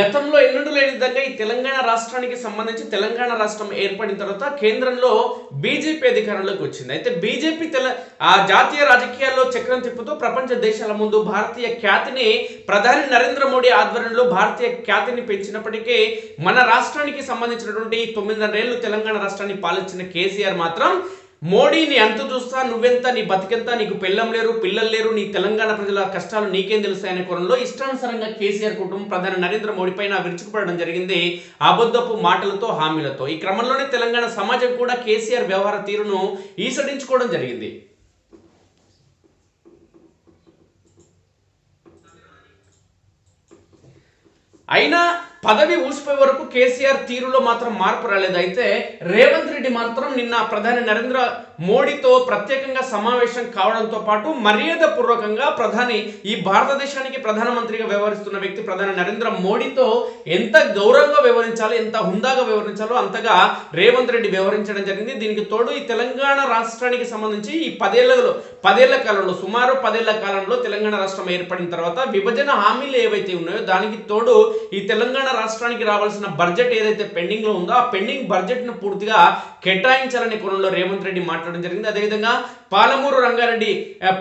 గతంలో ఎన్నడూ లేని విధంగా ఈ తెలంగాణ రాష్ట్రానికి సంబంధించి తెలంగాణ రాష్ట్రం ఏర్పడిన తర్వాత కేంద్రంలో బీజేపీ అధికారంలోకి వచ్చింది. అయితే బీజేపీ తెల ఆ జాతీయ రాజకీయాల్లో చక్రం తిప్పుతూ ప్రపంచ దేశాల ముందు భారతీయ ఖ్యాతిని ప్రధాని నరేంద్ర మోడీ ఆధ్వర్యంలో భారతీయ ఖ్యాతిని పెంచినప్పటికీ మన రాష్ట్రానికి సంబంధించినటువంటి తొమ్మిదిన్నరేళ్ళు తెలంగాణ రాష్ట్రాన్ని పాలించిన కేసీఆర్ మాత్రం మోడీని ఎంత చూస్తా నువ్వెంత నీ బతికెంత నీకు పెళ్ళం లేరు పిల్లలు లేరు నీ తెలంగాణ ప్రజల కష్టాలు నీకేం తెలుస్తాయనే కోణంలో ఇష్టానుసారంగా కేసీఆర్ కుటుంబం ప్రధాని నరేంద్ర మోడీ పైన విరుచుకుపడడం జరిగింది. అబద్ధపు మాటలతో హామీలతో. ఈ క్రమంలోనే తెలంగాణ సమాజం కూడా కేసీఆర్ వ్యవహార తీరును ఈసడించుకోవడం జరిగింది. అయినా పదవి ఊసిపోయే వరకు కేసీఆర్ తీరులో మాత్రం మార్పు రాలేదు. అయితే రేవంత్ రెడ్డి మాత్రం నిన్న ప్రధాని నరేంద్ర మోడీతో ప్రత్యేకంగా సమావేశం కావడంతో పాటు మర్యాద పూర్వకంగా ప్రధాని ఈ భారతదేశానికి ప్రధానమంత్రిగా వ్యవహరిస్తున్న వ్యక్తి ప్రధాని నరేంద్ర మోడీతో ఎంత గౌరవంగా వ్యవహరించాలో ఎంత హుందాగా వ్యవహరించాలో అంతగా రేవంత్ రెడ్డి వ్యవహరించడం జరిగింది. దీనికి తోడు ఈ తెలంగాణ రాష్ట్రానికి సంబంధించి ఈ పదేళ్ళలో పదేళ్ళ కాలంలో సుమారు పదేళ్ళ కాలంలో తెలంగాణ రాష్ట్రం ఏర్పడిన తర్వాత విభజన హామీలు ఏవైతే ఉన్నాయో దానికి తోడు ఈ తెలంగాణ రాష్ట్రానికి రావాల్సిన బడ్జెట్ ఏదైతే పెండింగ్లో ఉందో ఆ పెండింగ్ బడ్జెట్ను పూర్తిగా కేటాయించాలనే కోణంలో రేవంత్ రెడ్డి మాట్లాడడం జరిగింది. అదేవిధంగా పాలమూరు రంగారెడ్డి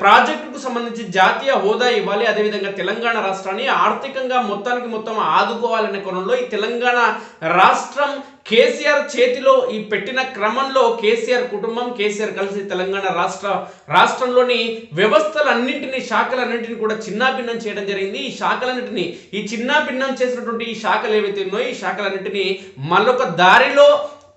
ప్రాజెక్టుకు సంబంధించి జాతీయ హోదా ఇవ్వాలి. అదేవిధంగా తెలంగాణ రాష్ట్రాన్ని ఆర్థికంగా మొత్తానికి మొత్తం ఆదుకోవాలనే కోణంలో ఈ తెలంగాణ రాష్ట్రం కేసీఆర్ చేతిలో ఈ పెట్టిన క్రమంలో కేసీఆర్ కుటుంబం కేసీఆర్ కలిసి తెలంగాణ రాష్ట్ర రాష్ట్రంలోని వ్యవస్థలన్నింటినీ శాఖలన్నింటినీ కూడా చిన్నాభిన్నం చేయడం జరిగింది. ఈ శాఖలన్నింటినీ ఈ చిన్నాభిన్నం చేసినటువంటి ఈ శాఖలు ఏవైతే ఉన్నాయో ఈ శాఖలన్నింటినీ మరొక దారిలో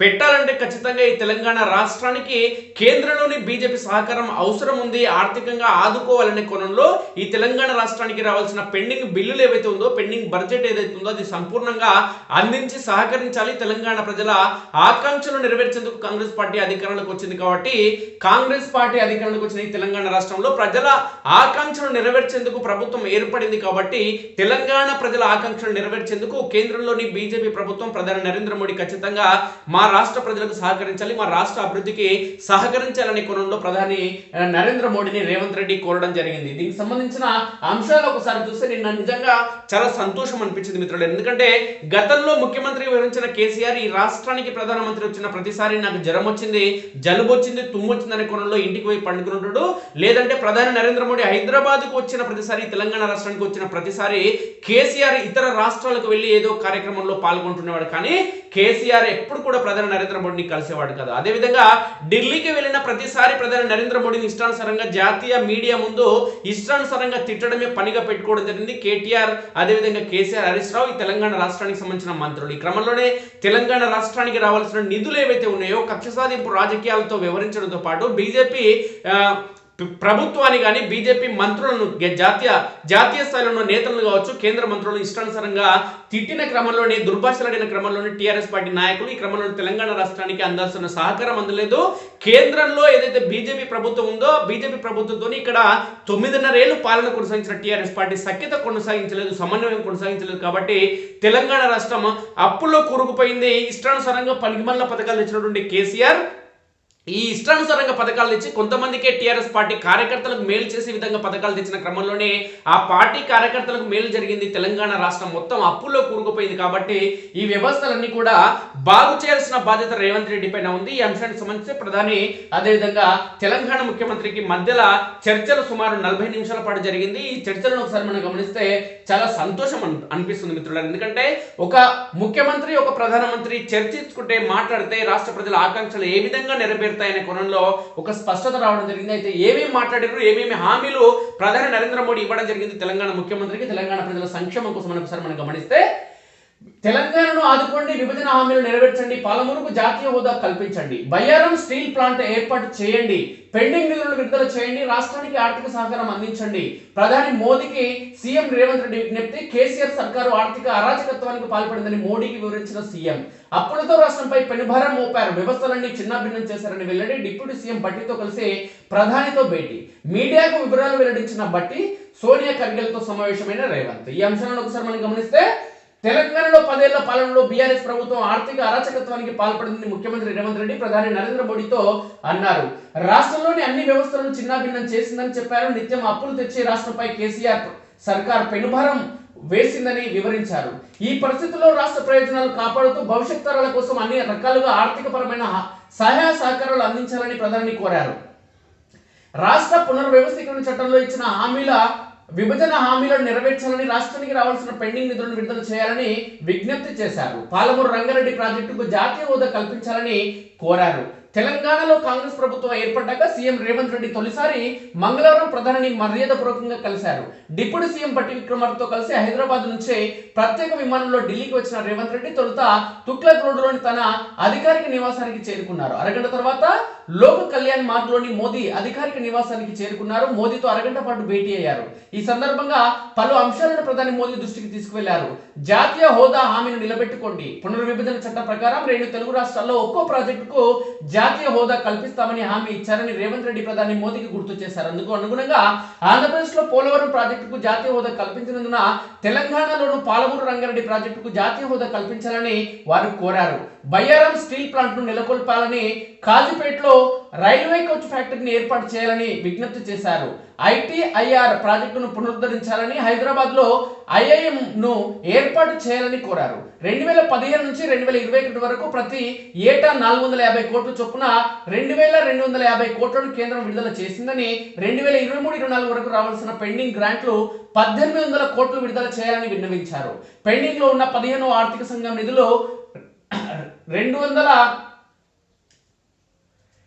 పెట్టాలంటే ఖచ్చితంగా ఈ తెలంగాణ రాష్ట్రానికి కేంద్రంలోని బీజేపీ సహకారం అవసరం ఉంది ఆర్థికంగా ఆదుకోవాలనే కోణంలో ఈ తెలంగాణ రాష్ట్రానికి రావాల్సిన పెండింగ్ బిల్లులు ఏవైతే ఉందో పెండింగ్ బడ్జెట్ ఏదైతే ఉందో అది సంపూర్ణంగా అందించి సహకరించాలి. తెలంగాణ ప్రజల ఆకాంక్షలు నెరవేర్చేందుకు కాంగ్రెస్ పార్టీ అధికారంలోకి వచ్చింది కాబట్టి కాంగ్రెస్ పార్టీ అధికారంలోకి వచ్చిన ఈ తెలంగాణ రాష్ట్రంలో ప్రజల ఆకాంక్షలు నెరవేర్చేందుకు ప్రభుత్వం ఏర్పడింది కాబట్టి తెలంగాణ ప్రజల ఆకాంక్షలు నెరవేర్చేందుకు కేంద్రంలోని బీజేపీ ప్రభుత్వం ప్రధాని నరేంద్ర మోడీ ఖచ్చితంగా మా రాష్ట్ర ప్రజలకు సహకరించాలి మా రాష్ట్ర అభివృద్ధికి సహకరించాలనే కోణంలో ప్రధాని నరేంద్ర మోడీని రేవంత్ రెడ్డి కోరడం జరిగింది. దీనికి సంబంధించిన అంశాలు ఒకసారి చూస్తే నిన్న నిజంగా చాలా సంతోషం అనిపించింది మిత్రులు. ఎందుకంటే గతంలో ముఖ్యమంత్రి వివరించిన కేసీఆర్ ఈ రాష్ట్రానికి ప్రధానమంత్రి వచ్చిన ప్రతిసారి నాకు జ్వరం వచ్చింది జలుబు వచ్చింది తుమ్ము వచ్చింది అనే కోణంలో ఇంటికి పోయి పండుకున్నట్టు లేదంటే ప్రధాని నరేంద్ర మోడీ హైదరాబాద్కు వచ్చిన ప్రతిసారి తెలంగాణ రాష్ట్రానికి వచ్చిన ప్రతిసారి కేసీఆర్ ఇతర రాష్ట్రాలకు వెళ్ళి ఏదో కార్యక్రమంలో పాల్గొంటున్నవాడు కానీ కేసీఆర్ ఎప్పుడు కూడా ప్రధాని నరేంద్ర మోడీని కలిసేవాడు కాదు. అదేవిధంగా ఢిల్లీకి వెళ్ళిన ప్రతిసారి ప్రధాని నరేంద్ర మోడీని ఇష్టానుసారంగా జాతీయ మీడియా ముందు ఇష్టానుసారంగా తిట్టడమే పనిగా పెట్టుకోవడం జరిగింది. కేటీఆర్ అదేవిధంగా కేసీఆర్ హరీష్ రావు ఈ తెలంగాణ రాష్ట్రానికి సంబంధించిన మంత్రులు. ఈ క్రమంలోనే తెలంగాణ రాష్ట్రానికి రావాల్సిన నిధులు ఏవైతే ఉన్నాయో కక్ష సాధింపు రాజకీయాలతో వ్యవహరించడంతో పాటు బీజేపీ ప్రభుత్వాన్ని కానీ బీజేపీ మంత్రులను జాతీయ జాతీయ స్థాయిలో నేతలను కావచ్చు కేంద్ర మంత్రులను ఇష్టానుసారంగా తిట్టిన క్రమంలోనే దుర్భాషలాడిన క్రమంలోనే టీఆర్ఎస్ పార్టీ నాయకులు ఈ క్రమంలో తెలంగాణ రాష్ట్రానికి అందాల్సిన సహకారం అందలేదు. కేంద్రంలో ఏదైతే బీజేపీ ప్రభుత్వం ఉందో బీజేపీ ప్రభుత్వంతో ఇక్కడ తొమ్మిదిన్నరేళ్ళు పాలన కొనసాగించిన టీఆర్ఎస్ పార్టీ సఖ్యత కొనసాగించలేదు సమన్వయం కొనసాగించలేదు కాబట్టి తెలంగాణ రాష్ట్రం అప్పుల్లో కూరుకుపోయింది. ఇష్టానుసారంగా పనికిమల్ల పథకాలు ఇచ్చినటువంటి కేసీఆర్ ఈ ఇష్టానుసారంగా పథకాలు తెచ్చి కొంతమందికే టీఆర్ఎస్ పార్టీ కార్యకర్తలకు మేలు చేసే విధంగా పథకాలు తెచ్చిన క్రమంలోనే ఆ పార్టీ కార్యకర్తలకు మేలు జరిగింది తెలంగాణ రాష్ట్రం మొత్తం అప్పుల్లో కూరుకుపోయింది కాబట్టి ఈ వ్యవస్థలన్నీ కూడా బాగు చేయాల్సిన బాధ్యత రేవంత్ రెడ్డి పైన ఉంది. ఈ అంశానికి సంబంధించి ప్రధాని అదేవిధంగా తెలంగాణ ముఖ్యమంత్రికి మధ్యలో చర్చలు సుమారు నలభై నిమిషాల పాటు జరిగింది. ఈ చర్చలను ఒకసారి మనం గమనిస్తే చాలా సంతోషం అనిపిస్తుంది మిత్రులు ఎందుకంటే ఒక ముఖ్యమంత్రి ఒక ప్రధానమంత్రి చర్చించుకుంటే మాట్లాడితే రాష్ట్ర ప్రజల ఆకాంక్షలు ఏ విధంగా నెరవేరు నెరవేరుతాయనే కోణంలో ఒక స్పష్టత రావడం జరిగింది. అయితే ఏమేమి మాట్లాడారు ఏమేమి హామీలు ప్రధాని నరేంద్ర మోడీ ఇవ్వడం జరిగింది తెలంగాణ ముఖ్యమంత్రికి తెలంగాణ ప్రజల సంక్షేమం కోసం మనం ఒకసారి మనం గమనిస్తే తెలంగాణను ఆదుకోండి విభజన హామీలు నెరవేర్చండి పాలమూరుకు జాతీయ హోదా కల్పించండి. బయ్యారం స్టీల్ ప్లాంట్ ఏర్పాటు చేయండి పెండింగ్ నిధులను విడుదల చేయండి రాష్ట్రానికి ఆర్థిక సహకారం అందించండి. ప్రధాని మోదీకి సీఎం రేవంత్ రెడ్డి విజ్ఞప్తి కేసీఆర్ సర్కారు ఆర్థిక అరాచకత్వానికి పాల్పడిందని మోడీకి వివరించిన సీఎం. అప్పులతో రాష్ట్రంపై పెనుభారం మోపారు వ్యవస్థలన్నీ చిన్నాభిన్నం చేశారని వెల్లడి డిప్యూటీ సీఎం బట్టితో కలిసి ప్రధానితో భేటీ. మీడియాకు వివరాలు వెల్లడించిన బట్టి సోనియా కర్గిల్తో సమావేశమైన రేవంత్. ఈ అంశాలను ఒకసారి మనం గమనిస్తే తెలంగాణలో పదేళ్ళ పాలనలో బీఆర్ఎస్ ప్రభుత్వం ఆర్థిక అరాచకత్వానికి పాల్పడిందని ముఖ్యమంత్రి రేవంత్ రెడ్డి ప్రధాని నరేంద్ర మోడీతో అన్నారు. రాష్ట్రంలోని అన్ని వ్యవస్థలను చిన్నాభిన్నం చేసిందని చెప్పారు. నిత్యం అప్పులు తెచ్చే రాష్ట్రంపై కేసీఆర్ సర్కార్ పెనుభారం వేసిందని వివరించారు. ఈ పరిస్థితుల్లో రాష్ట్ర ప్రయోజనాలు కాపాడుతూ భవిష్యత్ తరాల కోసం అన్ని రకాలుగా ఆర్థికపరమైన సహాయ సహకారాలు అందించాలని ప్రధాని కోరారు. రాష్ట్ర పునర్వ్యవస్థీకరణ చట్టంలో ఇచ్చిన హామీల విభజన హామీలను నెరవేర్చాలని రాష్ట్రానికి రావాల్సిన పెండింగ్ నిధులను విడుదల చేయాలని విజ్ఞప్తి చేశారు. పాలమూరు రంగారెడ్డి ప్రాజెక్టుకు జాతీయ హోదా కల్పించాలని కోరారు. తెలంగాణలో కాంగ్రెస్ ప్రభుత్వం ఏర్పడ్డాక సీఎం రేవంత్ రెడ్డి తొలిసారి మంగళవారం ప్రధానిని మర్యాదపూర్వకంగా కలిశారు. డిప్యూటీ సీఎం పట్టి విక్రమార్తో కలిసి హైదరాబాద్ నుంచే ప్రత్యేక విమానంలో ఢిల్లీకి వచ్చిన రేవంత్ రెడ్డి తొలుత తుక్లక్ రోడ్డులోని తన అధికారిక నివాసానికి చేరుకున్నారు. అరగంట తర్వాత లోక కళ్యాణ్ మార్గ్లోని మోదీ అధికారిక నివాసానికి చేరుకున్నారు. మోదీతో అరగంట పాటు భేటీ అయ్యారు. ఈ సందర్భంగా పలు అంశాలను ప్రధాని మోదీ దృష్టికి తీసుకువెళ్ళారు. జాతీయ హోదా హామీని నిలబెట్టుకోండి. పునర్విభజన చట్టం ప్రకారం రెండు తెలుగు రాష్ట్రాల్లో ఒక్కో ప్రాజెక్టుకు జాతీయ హోదా కల్పిస్తామని హామీ ఇచ్చారని రేవంత్ రెడ్డి ప్రధాని మోదీకి గుర్తు చేశారు. అందుకు అనుగుణంగా ఆంధ్రప్రదేశ్లో పోలవరం ప్రాజెక్టుకు జాతీయ హోదా కల్పించినందున తెలంగాణలోను పాలమూరు రంగారెడ్డి ప్రాజెక్టుకు జాతీయ హోదా కల్పించాలని వారు కోరారు. బయ్యారం స్టీల్ ప్లాంట్ను నెలకొల్పాలని కాజీపేటలో రైల్వే కోచ్ ఫ్యాక్టరీని ఏర్పాటు చేయాలని విజ్ఞప్తి చేశారు. ఐటీఐఆర్ ప్రాజెక్టును పునరుద్ధరించాలని హైదరాబాద్లో ఏర్పాటు చేయాలని కోరారు. రెండు వేల పదిహేను నుంచి రెండు వేల ఇరవై ఒకటి వరకు ప్రతి ఏటా నాలుగు వందల యాభై కోట్ల చొప్పున రెండు వేల రెండు వందల యాభై కోట్లను కేంద్రం విడుదల చేసిందని రెండు వేల ఇరవై మూడు ఇరవై నాలుగు వరకు రావాల్సిన పెండింగ్ గ్రాంట్లు పద్దెనిమిది వందల కోట్లు విడుదల చేయాలని విన్నవించారు. పెండింగ్లో ఉన్న పదిహేను ఆర్థిక సంఘం నిధులు రెండు వందల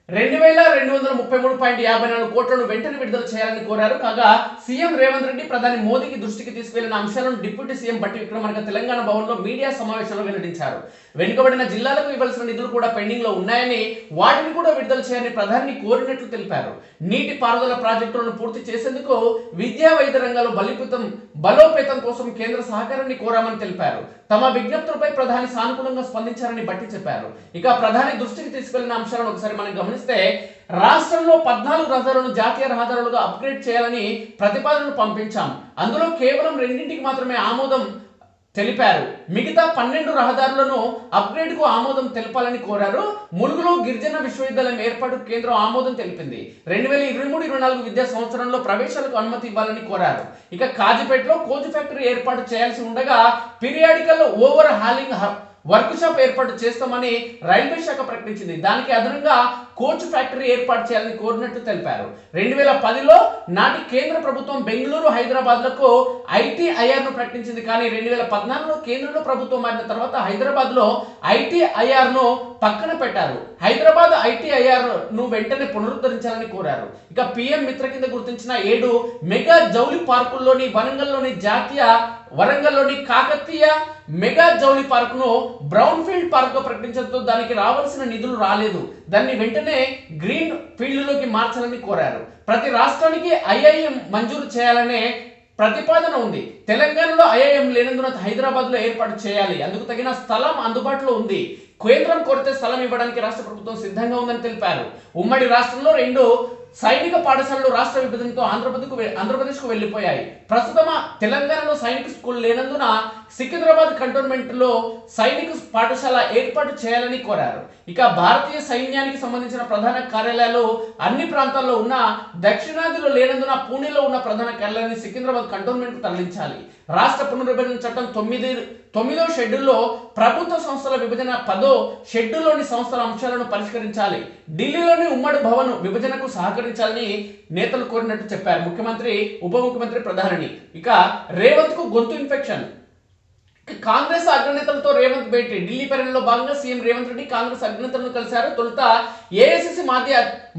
రెండు వేల రెండు వందల ముప్పై మూడు పాయింట్ యాభై నాలుగు కోట్లను వెంటనే విడుదల చేయాలని కోరారు. కాగా సీఎం రేవంత్ రెడ్డి ప్రధాని మోదీకి దృష్టికి తీసుకెళ్ళిన అంశాలను డిప్యూటీ సీఎం బట్టి విక్రమార్క తెలంగాణ భవన్లో మీడియా సమావేశంలో వెల్లడించారు. వెనుకబడిన జిల్లాలకు ఇవ్వాల్సిన నిధులు కూడా పెండింగ్లో ఉన్నాయని వాటిని కూడా విడుదల చేయాలని ప్రధాని కోరినట్లు తెలిపారు. నీటి పారుదల ప్రాజెక్టులను పూర్తి చేసేందుకు విద్యా వైద్య రంగాల్లో బలిపితం బలోపేతం కోసం కేంద్ర సహకారాన్ని కోరామని తెలిపారు. తమ విజ్ఞప్తులపై ప్రధాని సానుకూలంగా స్పందించారని బట్టి చెప్పారు. ఇక ప్రధాని దృష్టికి తీసుకెళ్ళిన అంశాలను ఒకసారి మనం గమనిస్తే రాష్ట్రంలో పద్నాలుగు రహదారులను జాతీయ రహదారులుగా అప్గ్రేడ్ చేయాలని ప్రతిపాదనలు పంపించాం. అందులో కేవలం రెండింటికి మాత్రమే ఆమోదం తెలిపారు. మిగతా పన్నెండు రహదారులను అప్గ్రేడ్కు ఆమోదం తెలపాలని కోరారు. ములుగులో గిరిజన విశ్వవిద్యాలయం ఏర్పాటు కేంద్రం ఆమోదం తెలిపింది. రెండు వేల ఇరవై మూడు ఇరవై నాలుగు విద్యా సంవత్సరంలో ప్రవేశాలకు అనుమతి ఇవ్వాలని కోరారు. ఇక కాజిపేటలో కోచ్ ఫ్యాక్టరీ ఏర్పాటు చేయాల్సి ఉండగా periodical overhauling workshop ఏర్పాటు చేస్తామని రైల్వే శాఖ ప్రకటించింది. దానికి అదనంగా కోచ్ ఫ్యాక్టరీ ఏర్పాటు చేయాలని కోరినట్టు తెలిపారు. రెండు వేల పదిలో నాటి కేంద్ర ప్రభుత్వం బెంగళూరు హైదరాబాద్లకు ప్రకటించింది. కానీ రెండు వేల పద్నాలుగులో కేంద్రంలో ప్రభుత్వం మారిన తర్వాత హైదరాబాద్లో పక్కన పెట్టారు. హైదరాబాద్ ఐటీఐఆర్ను వెంటనే పునరుద్ధరించాలని కోరారు. ఇక పిఎం మిత్ర కింద గుర్తించిన ఏడు మెగా జౌలి పార్కుల్లోని వరంగల్లోని జాతీయ వరంగల్లోని కాకతీయ మెగా జౌలి పార్క్ను బ్రౌన్ ఫీల్డ్ పార్క్గా ప్రకటించడంతో దానికి రావాల్సిన నిధులు రాలేదు. దాన్ని వెంటనే గ్రీన్ ఫీల్డ్లోకి మార్చాలని కోరారు. ప్రతి రాష్ట్రానికి ఐఐఎం మంజూరు చేయాలనే ప్రతిపాదన ఉంది. తెలంగాణలో ఐఐఎం లేనందున హైదరాబాద్లో ఏర్పాటు చేయాలి. అందుకు తగిన స్థలం అందుబాటులో ఉంది. కేంద్రం కోరితే స్థలం ఇవ్వడానికి రాష్ట్ర ప్రభుత్వం సిద్ధంగా ఉందని తెలిపారు. ఉమ్మడి రాష్ట్రంలో రెండు సైనిక పాఠశాలలు రాష్ట్ర విభజనతో ఆంధ్రప్రదేశ్కు ఆంధ్రప్రదేశ్కు వెళ్ళిపోయాయి. ప్రస్తుతం తెలంగాణలో సైనిక స్కూల్ లేనందున సికింద్రాబాద్ కంటోన్మెంట్లో సైనిక పాఠశాల ఏర్పాటు చేయాలని కోరారు. ఇక భారతీయ సైన్యానికి సంబంధించిన ప్రధాన కార్యాలయాలు అన్ని ప్రాంతాల్లో ఉన్న దక్షిణాదిలో లేనందున పూణేలో ఉన్న ప్రధాన కార్యాలయాన్ని సికింద్రాబాద్ కంటోన్మెంట్ తరలించాలి. రాష్ట్ర పునర్విభజన చట్టం తొమ్మిది తొమ్మిదో షెడ్యూల్లో ప్రభుత్వ సంస్థల విభజన పదో షెడ్యూల్లోని సంస్థల అంశాలను పరిష్కరించాలి. ఢిల్లీలోని ఉమ్మడి భవన్ విభజనకు సహకరించాలని నేతలు కోరినట్టు చెప్పారు. ముఖ్యమంత్రి ఉప ముఖ్యమంత్రి ప్రధాని ఇక రేవంత్కు గొంతు ఇన్ఫెక్షన్. కాంగ్రెస్ అగ్రనేతలతో రేవంత్ భేటీ. ఢిల్లీ పర్యటనలో భాగంగా సీఎం రేవంత్ రెడ్డి కాంగ్రెస్ అగ్రనేతలను కలిశారు. తొలుత ఏఐసిసి మాజీ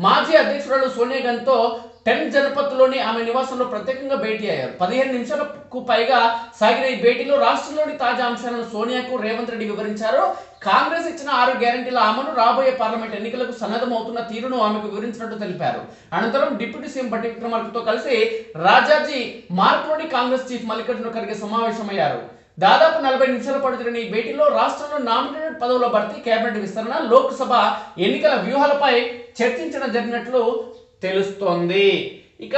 మాజీ అధ్యక్షురాలు సోనియా గాంధీతో టెన్ జనపత్లోని ఆమె నివాసంలో ప్రత్యేకంగా భేటీ అయ్యారు. పదిహేను నిమిషాలకు పైగా సాగిన ఈ భేటీలో రాష్ట్రంలోని తాజా అంశాలను సోనియాకు రేవంత్ రెడ్డి వివరించారు. కాంగ్రెస్ ఇచ్చిన ఆరు గ్యారంటీల అమలు రాబోయే పార్లమెంట్ ఎన్నికలకు సన్నద్ధమవుతున్న తీరును ఆమెకు వివరించినట్టు తెలిపారు. అనంతరం డిప్యూటీ సీఎం బట్టి విక్రమార్కతో కలిసి రాజాజీ మార్క్లోని కాంగ్రెస్ చీఫ్ మల్లికార్జున ఖర్గే సమావేశమయ్యారు. దాదాపు నలభై నిమిషాల పాటు జరిగిన ఈ భేటీలో రాష్ట్రంలో నామినేటెడ్ పదవుల భర్తీ కేబినెట్ విస్తరణ లోక్సభ ఎన్నికల వ్యూహాలపై చర్చించడం జరిగినట్లు తెలుస్తోంది. ఇక